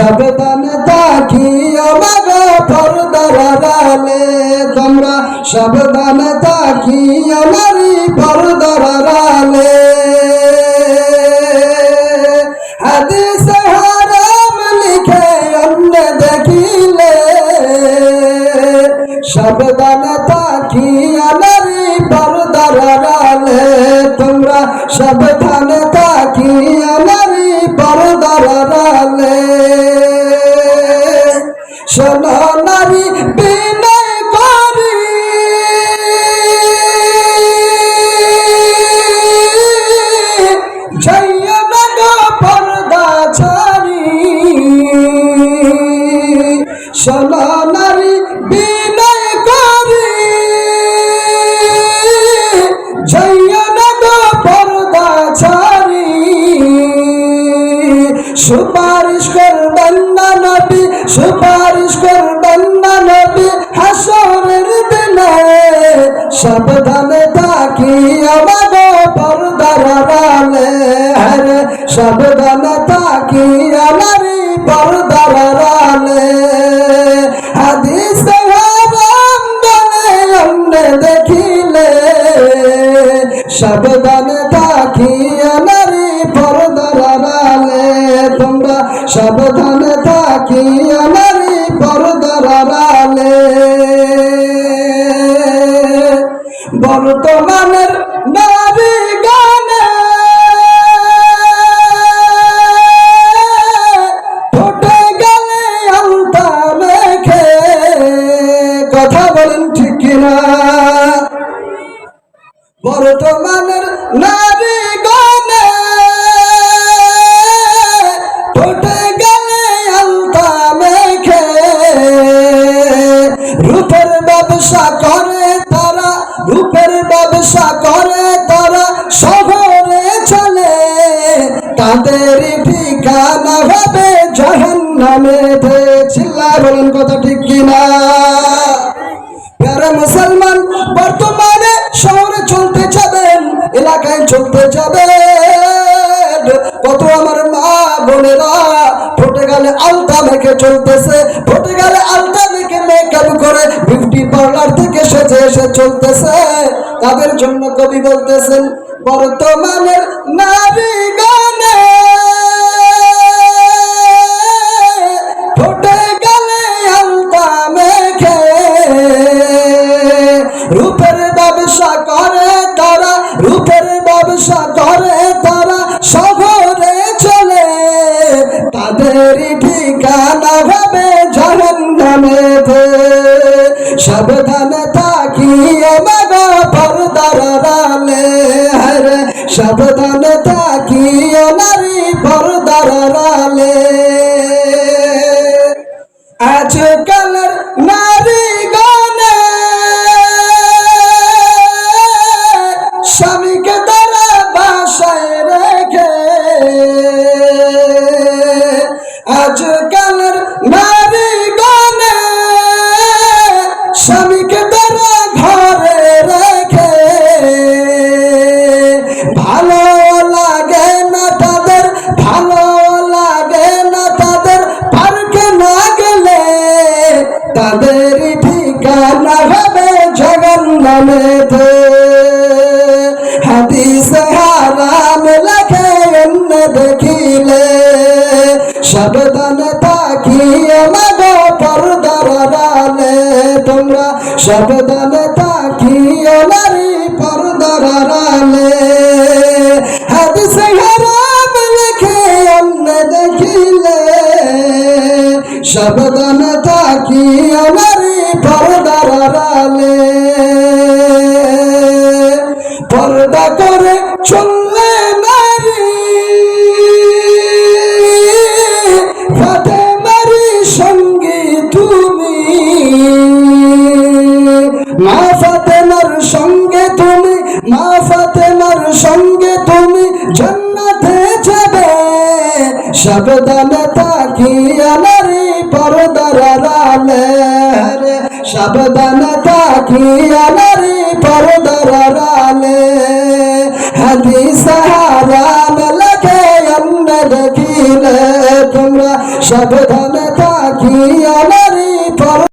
সাবধানে থাকিও মাগো পর্দার আড়ালে তোমরা। সাবধানে থাকিও নারী পর্দার আড়ালে। হাদিস হারাম লিখে অন্য দেখিলে। সাবধানে থাকিও নারী পর্দার আড়ালে। শোনো নারী বিনয় করি। পর্দা ছাড়ি শোনো সুপারিশ করবেন না নবী হাসরের দিনে। সাবধানে থাকি আমার পর্দার আড়ালে। হরে সাবধানে থাকি আমার পর্দার আড়ালে। হাদিস দেখিলে। সাবধানে থাকি থাকি আমার পর্দার বর্তমানের নারী গানে। ফুটে গেলে আলতা মেখে। কথা বলেন ঠিক কিনা? বর্তমানের নারী ব্যবসা করে তারা, রূপের ব্যবসা করে তারা, শহরে চলে। তাদের ঠিকানা হবে জাহান্নামে চিল্লা বলেন কথা ঠিক কিনা? প্যারা মুসলমান, বর্তমানে শহরে চলতে যাবেন, এলাকায় চলতে যাবেন। কত আমার মা বোনেরা ফোটে গেলে আলতা মেখে চলতেছে ফোটে গেলে থেকে এসে চলতেছে, তাদের জন্য কবি বলতেছেন বর্তমানের নারী গানে ফুটে গেলে আলতা মেখে, রূপের ব্যবসা করে তারা, রূপের ব্যবসা করে তারা শহরে চলে। তাদের ঠিকানা হবে জাহান্নামে সাবধানে থাকি মাগো পর্দার আড়ালে হরে সাবধানে থাকি নারী পর্দার আড়ালে আজকালের নারী গানে স্বামীকে তারা বাসায় রেখে, আজকালের নারী গানে স্বামীকে তোমরা সাবধানে থাকি নারী পর্দার আড়ালে। হাদিস হারাম লেখে অন্য দেখিলে। সাবধানে থাকি নারী পর্দার আড়ালে। পর্দা করে চললে সাবধানে থাকি নারী পর্দার রে সাবধানে থাকি নারী পর্দার আড়ালে। হাদিস হারাম লাগে আমরা দেখিলে তোমরা সাবধানে থাকি আমার